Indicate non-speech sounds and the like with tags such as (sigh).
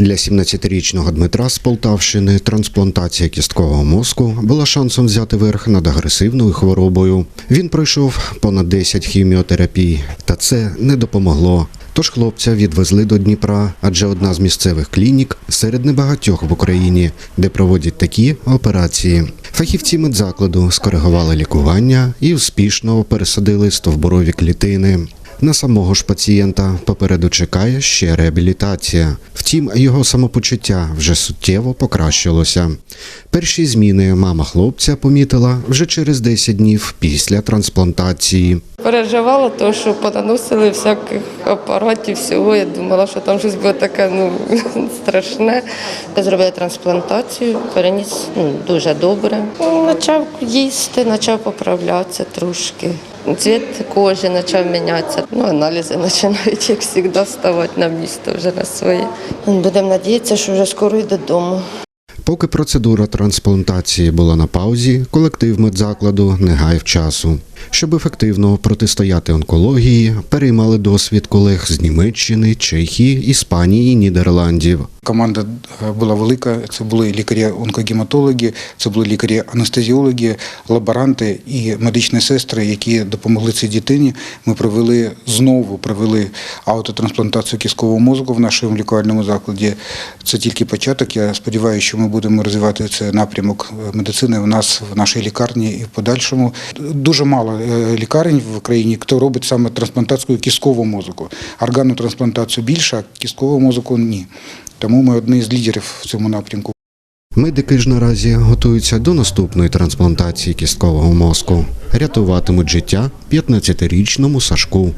Для 17-річного Дмитра з Полтавщини трансплантація кісткового мозку була шансом взяти верх над агресивною хворобою. Він пройшов понад 10 хіміотерапій, та це не допомогло. Тож хлопця відвезли до Дніпра, адже одна з місцевих клінік серед небагатьох в Україні, де проводять такі операції. Фахівці медзакладу скоригували лікування і успішно пересадили стовбурові клітини. На самого ж пацієнта попереду чекає ще реабілітація. Втім, його самопочуття вже суттєво покращилося. Перші зміни мама хлопця помітила вже через 10 днів після трансплантації. Переживала, то, що понаносили всяких апаратів, всього. Я думала, що там щось буде таке ну, (laughs) страшне. Зробили трансплантацію, переніс ну, дуже добре. Ну, Почав їсти, почав поправлятися трошки. Цвіт кожи почав мінятися. Ну, аналізи (laughs) починають, як завжди, ставати на місто вже на своє. Будемо надіятися, що вже скоро й додому. Поки процедура трансплантації була на паузі, колектив медзакладу не гаяв часу. Щоб ефективно протистояти онкології, переймали досвід колег з Німеччини, Чехії, Іспанії, Нідерландів. Команда е, була велика. Це були лікарі-онкогематологи, це були лікарі-анестезіологи, лаборанти і медичні сестри, які допомогли цій дитині. Ми провели знову провели аутотрансплантацію кісткового мозку в нашому лікувальному закладі. Це тільки початок. Я сподіваюся, що ми будемо розвивати цей напрямок медицини в нас в нашій лікарні і в подальшому. Дуже мало е, лікарень в Україні, хто робить саме трансплантацію кісткового мозку. Органну трансплантацію більше, а кісткового мозку ні. Тому ми одні з лідерів в цьому напрямку. Медики ж наразі готуються до наступної трансплантації кісткового мозку. Рятуватимуть життя 15-річному Сашку.